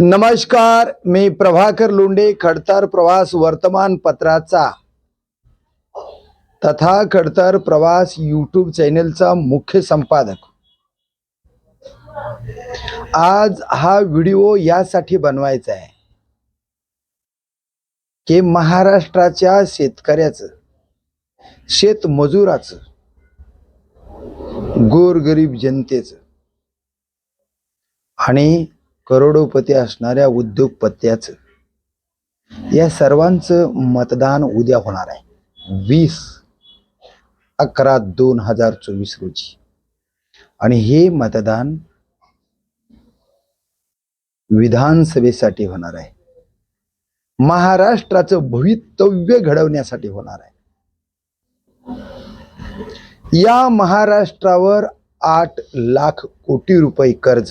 नमस्कार मी प्रभाकर लोंढे खडतर प्रवास वर्तमानपत्राचा तथा खडतर प्रवास यूट्यूब चॅनेलचा मुख्य संपादक. आज हा व्हिडिओ यासाठी बनवायचा आहे. की महाराष्ट्राच्या शेतकऱ्याचं शेतमजुराचं गोरगरीब जनतेचं आणि करोडोपती असणाऱ्या उद्योगपत्याचं या सर्वांचं मतदान उद्या होणार आहे. वीस अकरा दोन हजार चोवीस रोजी. आणि हे मतदान विधानसभेसाठी होणार आहे. महाराष्ट्राचं भवितव्य घडवण्यासाठी होणार आहे. या महाराष्ट्रावर आठ लाख कोटी रुपये कर्ज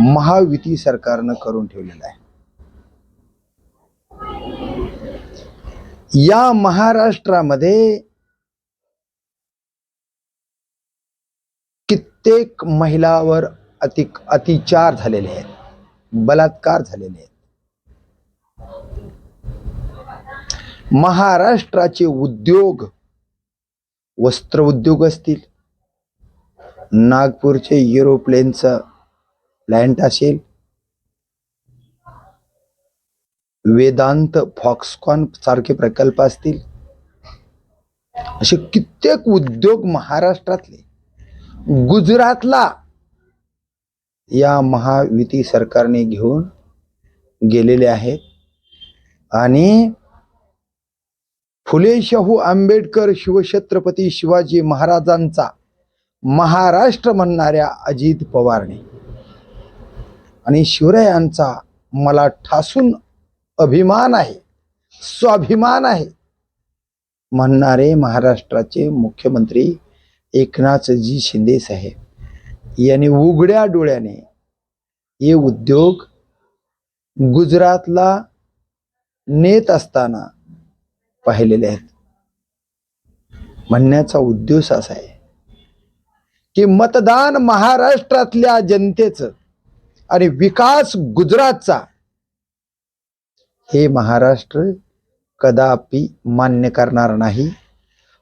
महायुती सरकारनं करून ठेवलेलं आहे. या महाराष्ट्रामध्ये कित्येक महिलावर अति अतिचार झालेले आहेत बलात्कार झालेले आहेत. महाराष्ट्राचे उद्योग वस्त्र उद्योग असतील नागपूरचे एरोप्लेनचं प्लॅन्ट असेल. वेदांत फॉक्सकॉन सारखे प्रकल्प असतील. असे कित्येक उद्योग महाराष्ट्रातले गुजरातला या महायुती सरकारने घेऊन गेलेले आहेत. आणि फुले शाहू आंबेडकर शिवछत्रपती शिवाजी महाराजांचा महाराष्ट्र म्हणणाऱ्या अजित पवारने. आणि शिवरायांचा मला ठासून अभिमान आहे स्वाभिमान आहे. म्हणणारे महाराष्ट्राचे मुख्यमंत्री एकनाथजी शिंदे साहेब यांनी उघड्या डोळ्याने हे उद्योग गुजरातला नेत असताना पाहिलेले आहेत. म्हणण्याचा उद्देश असा आहे की मतदान महाराष्ट्रातल्या जनतेचं आणि विकास गुजरातचा हे महाराष्ट्र कदापि मान्य करणार नाही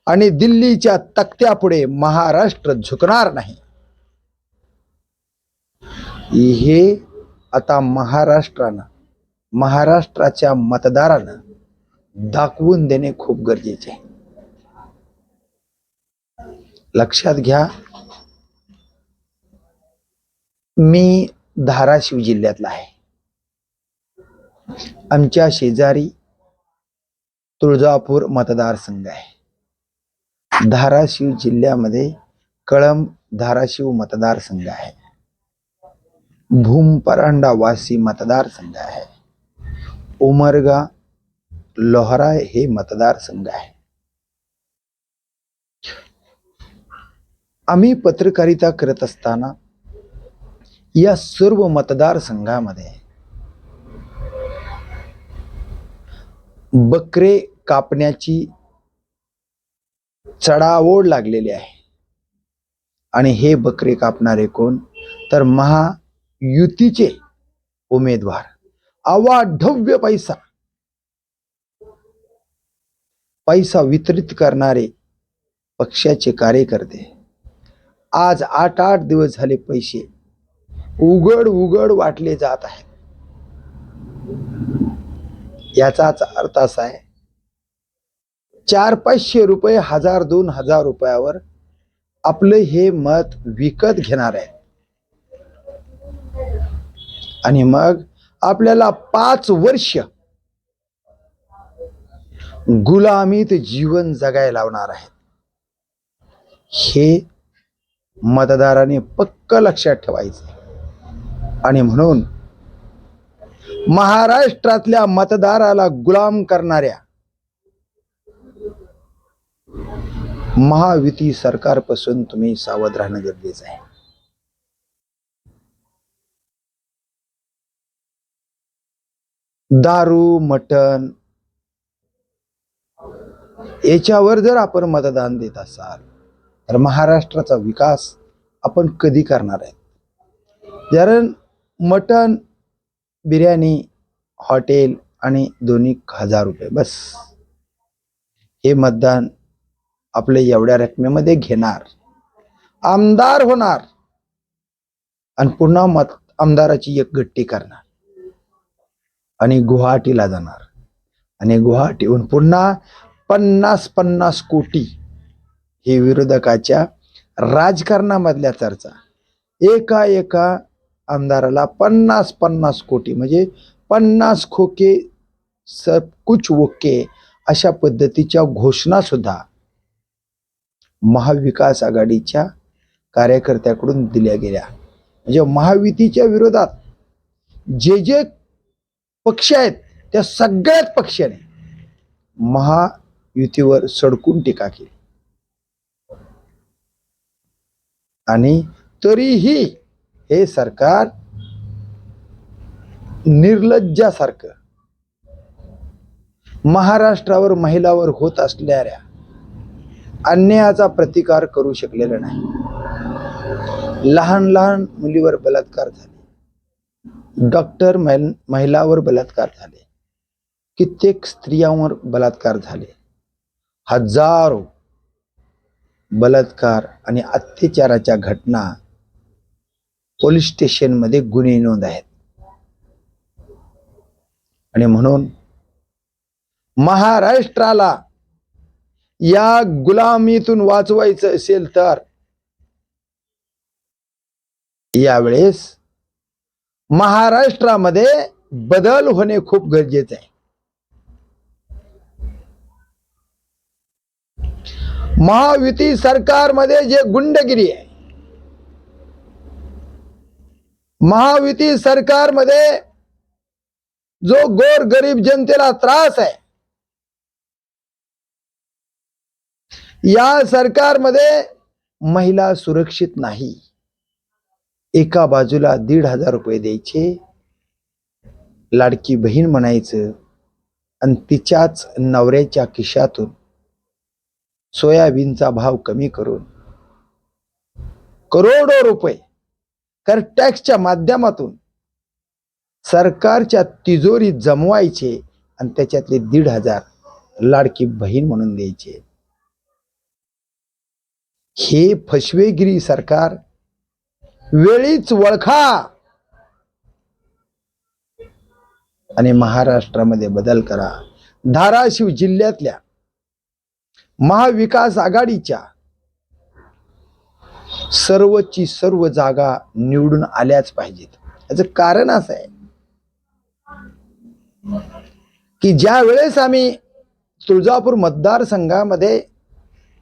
आणि दिल्लीच्या तक्त्यापुढे महाराष्ट्र झुकणार नाही. हे आता महाराष्ट्रानं महाराष्ट्राच्या मतदारानं दाखवून देणे खूप गरजेचे आहे. लक्षात घ्या मी धाराशिव जिल्ह्यातला आहे. आमच्या शेजारी तुळजापूर मतदारसंघ आहे. धाराशिव जिल्ह्यामध्ये कळंब धाराशिव मतदारसंघ आहे. भूम वासी मतदारसंघ आहे. उमरगा लोहरा हे मतदारसंघ आहे. आम्ही पत्रकारिता करत असताना या सर्व मतदारसंघामध्ये बकरे कापण्याची चढाओढ लागलेली आहे. आणि हे बकरे कापणारे कोण? तर महायुतीचे उमेदवार अवाढव्य पैसा पैसा वितरित करणारे पक्षाचे कार्यकर्ते. आज आठ आठ दिवस झाले पैसे उघड उघड वाटले जात आहेत याचाच अर्थ असा आहे चार पाचशे रुपये हजार दोन हजार रुपयावर आपलं हे मत विकत घेणार आहे आणि मग आपल्याला पाच वर्ष गुलामीत जीवन जगायला लावणार आहेत. हे मतदाराने पक्क लक्षात ठेवायचं आणि म्हणून महाराष्ट्रातल्या मतदाराला गुलाम करणाऱ्या महायुती सरकारपासून तुम्ही सावध राहणं गरजेचं आहे. दारू मटण याच्यावर जर आपण मतदान देत असाल तर महाराष्ट्राचा विकास आपण कधी करणार आहे? कारण मटन बिर्याणी हॉटेल आणि दोन्ही हजार रुपये. बस. हे मतदान आपले एवढ्या रकमेमध्ये घेणार. आमदार होणार. आणि पुन्हा मत आमदाराची एक गट्टी करणार. आणि गुवाहाटीला जाणार. आणि गुवाहाटीहून पुन्हा पन्नास पन्नास कोटी ही विरोधकाच्या राजकारणामधल्या चर्चा. एका एका आमदाराला पन्नास पन्नास कोटी म्हणजे पन्नास खोके सब कुछ ओके अशा पद्धतीच्या घोषणा सुद्धा महाविकास आघाडीच्या कार्यकर्त्याकडून दिल्या गेल्या. म्हणजे महायुतीच्या विरोधात जे जे पक्ष आहेत त्या सगळ्याच पक्षाने महायुतीवर सडकून टीका केली. आणि तरीही हे सरकार निर्लज्जासारखं महाराष्ट्रावर महिलावर होत असणाऱ्या अन्यायाचा प्रतिकार करू शकलेलं नाही. लहान लहान मुलीवर बलात्कार झाले. डॉक्टर महिल महिलावर बलात्कार झाले. कित्येक स्त्रियांवर बलात्कार झाले. हजारो बलात्कार आणि अत्याचाराच्या घटना पोलीस स्टेशनमध्ये गुन्हे नोंद आहेत. आणि म्हणून महाराष्ट्राला या गुलामीतून वाचवायचं असेल तर यावेळेस महाराष्ट्रामध्ये बदल होणे खूप गरजेचं आहे. महायुती सरकारमध्ये जे गुंडगिरी आहे महायुती सरकारमध्ये जो गोर गरीब जनतेला त्रास आहे या सरकारमध्ये महिला सुरक्षित नाही. एका बाजूला दीड हजार रुपये द्यायचे लाडकी बहीण म्हणायचं आणि तिच्याच नवऱ्याच्या खिशातून सोयाबीनचा भाव कमी करून करोडो रुपये कर टॅक्सच्या माध्यमातून सरकारच्या तिजोरी जमवायचे आणि त्याच्यातले दीड हजार लाडकी बहीण म्हणून द्यायचे. हे फसवेगिरी सरकार वेळीच वळखा. आणि महाराष्ट्रामध्ये बदल करा. धाराशिव जिल्ह्यातल्या महाविकास आघाडीच्या सर्वची सर्व जागा निवडून आल्याच पाहिजेत. याचं कारण असं आहे की ज्या वेळेस आम्ही तुळजापूर मतदारसंघामध्ये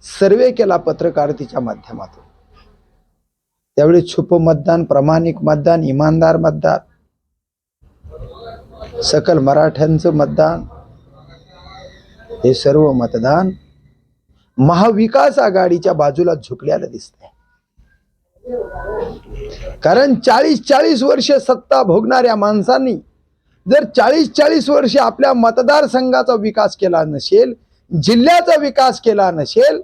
सर्वे केला पत्रकारितेच्या माध्यमातून त्यावेळी छुप मतदान प्रामाणिक मतदान इमानदार मतदान सकल मराठ्यांचं मतदान हे सर्व मतदान महाविकास आघाडीच्या बाजूला झुकल्याला दिसत. कारण चाळीस चाळीस वर्ष सत्ता भोगणाऱ्या माणसांनी जर चाळीस चाळीस वर्ष आपल्या मतदारसंघाचा विकास केला नसेल जिल्ह्याचा विकास केला नसेल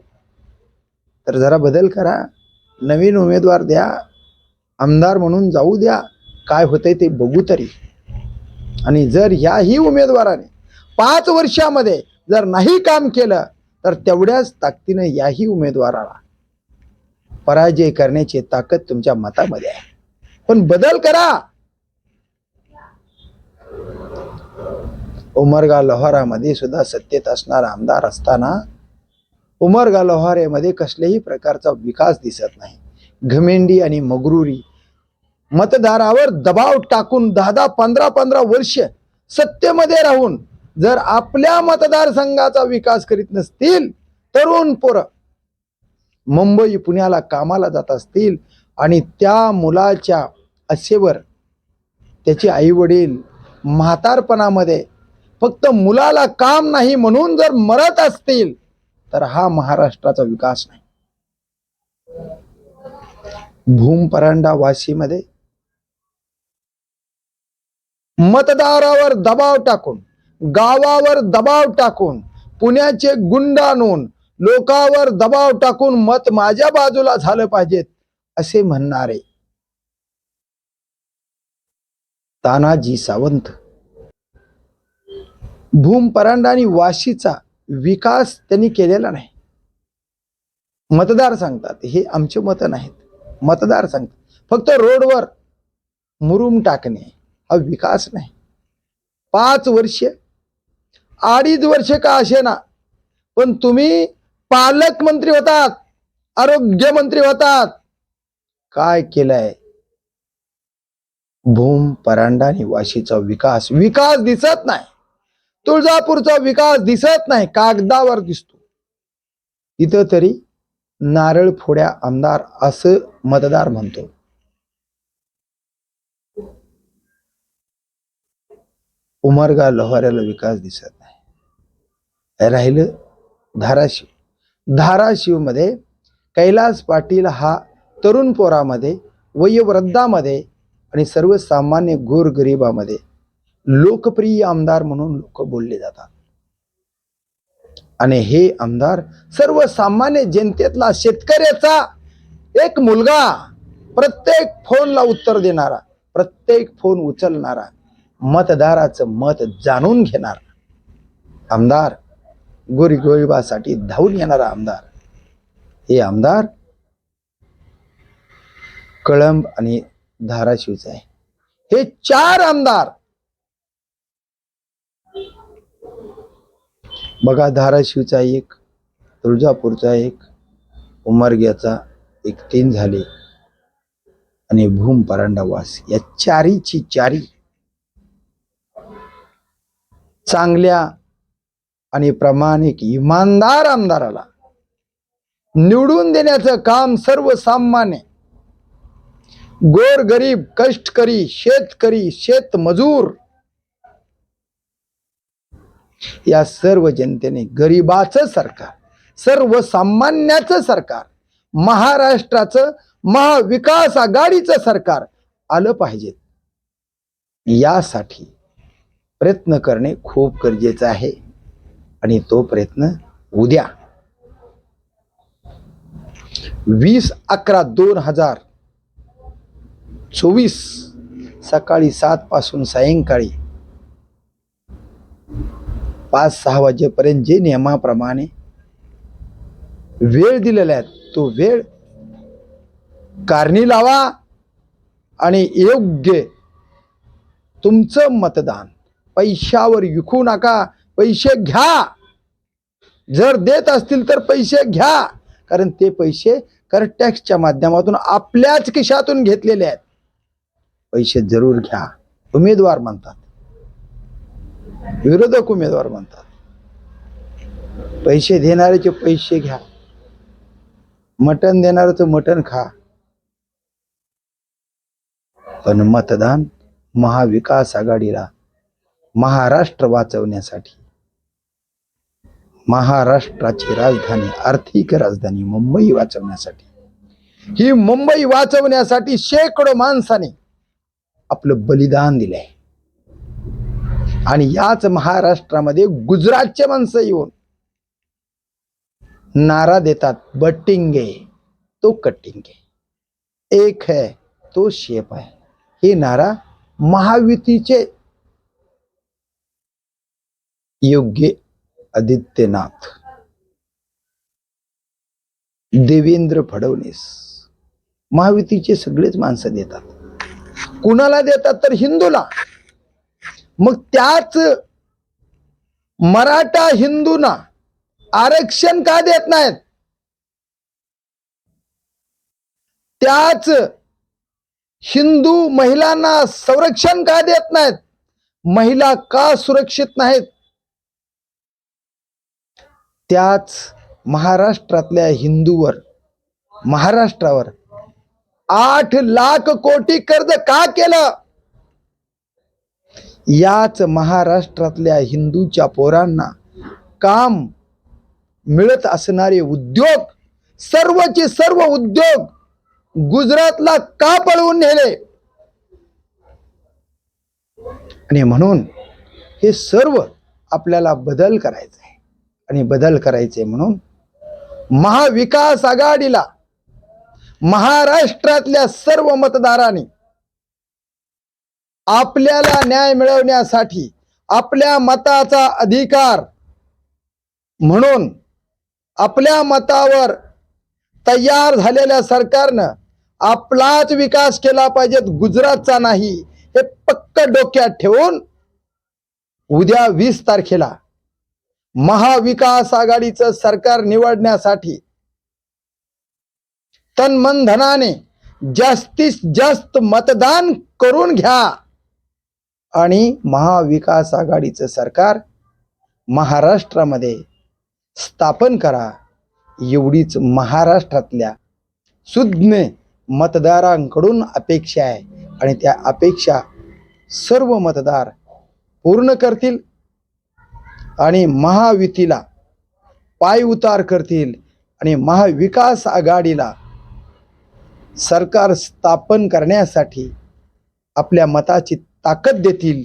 तर जरा बदल करा. नवीन उमेदवार द्या. आमदार म्हणून जाऊ द्या. काय होतंय ते बघू तरी. आणि जर ह्याही उमेदवाराने पाच वर्षामध्ये जर नाही काम केलं तर तेवढ्याच ताकदीनं याही उमेदवाराला पराजय करण्याची ताकद तुमच्या मतामध्ये आहे. पण बदल करा. उमरगा लोहारामध्ये सुद्धा सत्तेत असणारा आमदार असताना उमरगा लोहारेमध्ये कसल्याही प्रकारचा विकास दिसत नाही. घमेंडी आणि मगरुरी मतदारावर दबाव टाकून दहा दहा पंधरा पंधरा वर्ष सत्तेमध्ये राहून जर आपल्या मतदारसंघाचा विकास करीत नसतील तरुण पोरं मुंबई पुण्याला कामाला जात असतील आणि त्या मुलाच्या असेवर त्याचे आई वडील म्हातारपणामध्ये फक्त मुलाला काम नाही म्हणून जर मरत असतील तर हा महाराष्ट्राचा विकास नाही. भूम परांडा वाशीमध्ये मतदारावर दबाव टाकून गावावर दबाव टाकून पुण्याचे गुंड आणून लोकावर दबाव टाकून मत माझ्या बाजूला झालं पाहिजेत असे म्हणणारे. तानाजी सावंत. भूमपरांडा आणि वाशीचा विकास त्यांनी केलेला नाही. मतदार सांगतात हे आमचे मत नाहीत. मतदार सांगतात. फक्त रोडवर मुरुम टाकणे हा विकास नाही. पाच वर्ष अडीच वर्ष का असे ना पण तुम्ही पालकमंत्री होतात आरोग्यमंत्री होतात. काय केलंय? भूम परांडा निवासीचा विकास विकास दिसत नाही. तुळजापूरचा विकास दिसत नाही कागदावर दिसतो. इथं तरी नारळ फोड्या आमदार असं मतदार म्हणतो. उमरगा लोहाऱ्याला विकास दिसत नाही. राहिलं धाराशिव. धाराशिवमध्ये कैलास पाटील हा तरुण पोरामध्ये वयोवृद्धामध्ये आणि सर्वसामान्य गोरगरिबामध्ये लोकप्रिय आमदार म्हणून लोक बोलले जातात. आणि हे आमदार सर्वसामान्य जनतेतला शेतकऱ्याचा एक मुलगा प्रत्येक फोनला उत्तर देणारा प्रत्येक फोन उचलणारा मतदाराचं मत जाणून घेणारा आमदार गोरीगोरिबासाठी धावून येणारा आमदार. हे आमदार कळंब आणि धाराशिवचे आहे. हे चार आमदार. बघा धाराशिवचा एक तुळजापूरचा एक उमरग्याचा एक तीन झाले. आणि भूम परांडावास या चारीची चारी. चांगल्या आणि प्रामाणिक इमानदार आमदाराला निवडून देण्याचं काम सर्वसामान्य. गोर गरीब कष्टकरी शेतकरी शेतमजूर या सर्व जनतेने गरिबाचं सरकार सर्वसामान्याचं सरकार महाराष्ट्राचं महाविकास आघाडीचं सरकार आलं पाहिजे. यासाठी प्रयत्न करणे खूप गरजेचं आहे. आणि तो प्रयत्न उद्या. वीस अकरा दोन हजार चोवीस सकाळी सात पासून सायंकाळी पाच सहा वाजेपर्यंत जे नियमाप्रमाणे वेळ दिलेला आहे तो वेळ कारणी लावा आणि योग्य तुमचं मतदान. पैशावर विकू नका. पैसे घ्या. जर देत असतील तर पैसे घ्या. कारण ते पैसे कर टॅक्सच्या माध्यमातून आपल्याच खिशातून घेतलेले आहेत. पैसे जरूर घ्या. उमेदवार म्हणतात. विरोधक उमेदवार म्हणतात. पैसे देणाऱ्याचे पैसे घ्या. मटण देणाऱ्याचं मटण खा. पण मतदान महाविकास आघाडीला महाराष्ट्र वाचवण्यासाठी. महाराष्ट्राची राजधानी आर्थिक राजधानी मुंबई वाचवण्यासाठी. ही मुंबई वाचवण्यासाठी शेकडो माणसाने आपलं बलिदान दिलंय. आणि याच महाराष्ट्रामध्ये गुजरातचे माणसं येऊन नारा देतात बटिंगे तो कटिंगे एक है तो शेप आहे हे नारा महायुतीचे योग्य आदित्यनाथ. देवेंद्र फडणवीस. महायुतीचे सगळेच माणसं देतात. कुणाला देतात तर हिंदूला. मग त्याच मराठा हिंदूंना आरक्षण का देत नाहीत? त्याच हिंदू महिलांना संरक्षण का देत नाहीत? महिला का सुरक्षित नाहीत? त्याच महाराष्ट्रातल्या हिंदूवर महाराष्ट्रावर आठ लाख कोटी कर्ज का केलं? याच महाराष्ट्रातल्या हिंदूच्या पोरांना काम मिळत असणारे उद्योग सर्वचे सर्व उद्योग गुजरातला का पळवून नेले? आणि म्हणून हे सर्व आपल्याला बदल करायचं आणि बदल करायचे म्हणून महाविकास आघाडीला महाराष्ट्रातल्या सर्व मतदारांनी आपल्याला न्याय मिळवण्यासाठी आपल्या मताचा अधिकार म्हणून आपल्या मतावर तयार झालेल्या सरकारनं आपलाच विकास केला पाहिजे गुजरातचा नाही हे पक्क डोक्यात ठेवून उद्या वीस तारखेला महाविकास आघाडीचं सरकार निवडण्यासाठी तन मन धनाने जास्तीत जास्त मतदान करून घ्या. आणि महाविकास आघाडीचं सरकार महाराष्ट्रामध्ये स्थापन करा. एवढीच महाराष्ट्रातल्या सुज्ञ मतदारांकडून अपेक्षा आहे. आणि त्या अपेक्षा सर्व मतदार पूर्ण करतील. आणि महायुतीला पाय उतार करतील आणि महाविकास आघाडीला सरकार स्थापन करण्यासाठी आपल्या मताची ताकद देतील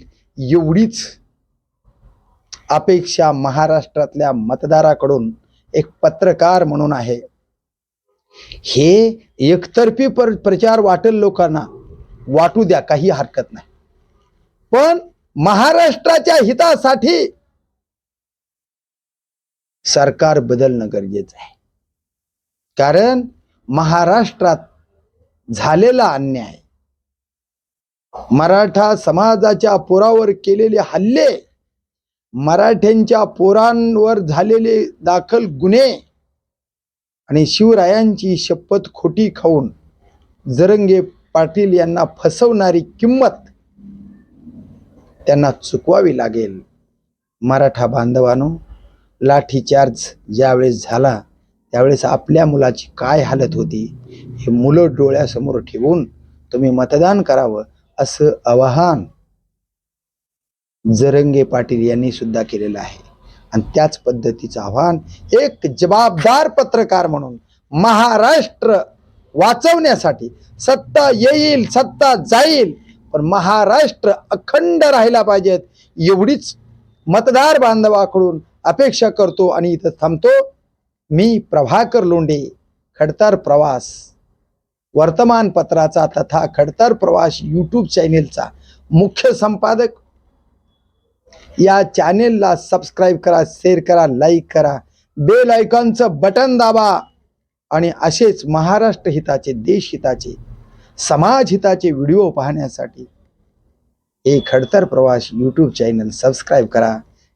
एवढीच अपेक्षा महाराष्ट्रातल्या मतदाराकडून एक पत्रकार म्हणून आहे. हे एकतर्फी पर प्रचार वाटेल लोकांना वाटू द्या काही हरकत नाही. पण महाराष्ट्राच्या हितासाठी सरकार बदलणं गरजेचं आहे. कारण महाराष्ट्रात झालेला अन्याय मराठा समाजाच्या पोरावर केलेले हल्ले मराठ्यांच्या पोरांवर झालेले दाखल गुन्हे आणि शिवरायांची शपथ खोटी खाऊन जरंगे पाटील यांना फसवणारी किंमत त्यांना चुकवावी लागेल. मराठा बांधवानो लाठीचार्ज ज्यावेळेस झाला त्यावेळेस आपल्या मुलाची काय हालत होती हे मुलं डोळ्यासमोर ठेवून तुम्ही मतदान करावं असं आवाहन जरंगे पाटील यांनी सुद्धा केलेलं आहे. आणि त्याच पद्धतीचं आव्हान एक जबाबदार पत्रकार म्हणून महाराष्ट्र वाचवण्यासाठी सत्ता येईल सत्ता जाईल पण महाराष्ट्र अखंड राहिला पाहिजेत एवढीच मतदार बांधवाकडून अपेक्षा करतो आणि इथं थांबतो. मी प्रभाकर लोंढे खडतर प्रवास. वर्तमानपत्राचा तथा खडतर प्रवास यूट्यूब चॅनेलचा मुख्य संपादक. या चॅनेलला सबस्क्राईब करा शेअर करा लाईक करा. बेल आयकॉनचं बटन दाबा. आणि असेच महाराष्ट्र हिताचे देश हिताचे समाज हिताचे व्हिडिओ पाहण्यासाठी हे खडतर प्रवास यूट्यूब चॅनल सबस्क्राईब करा.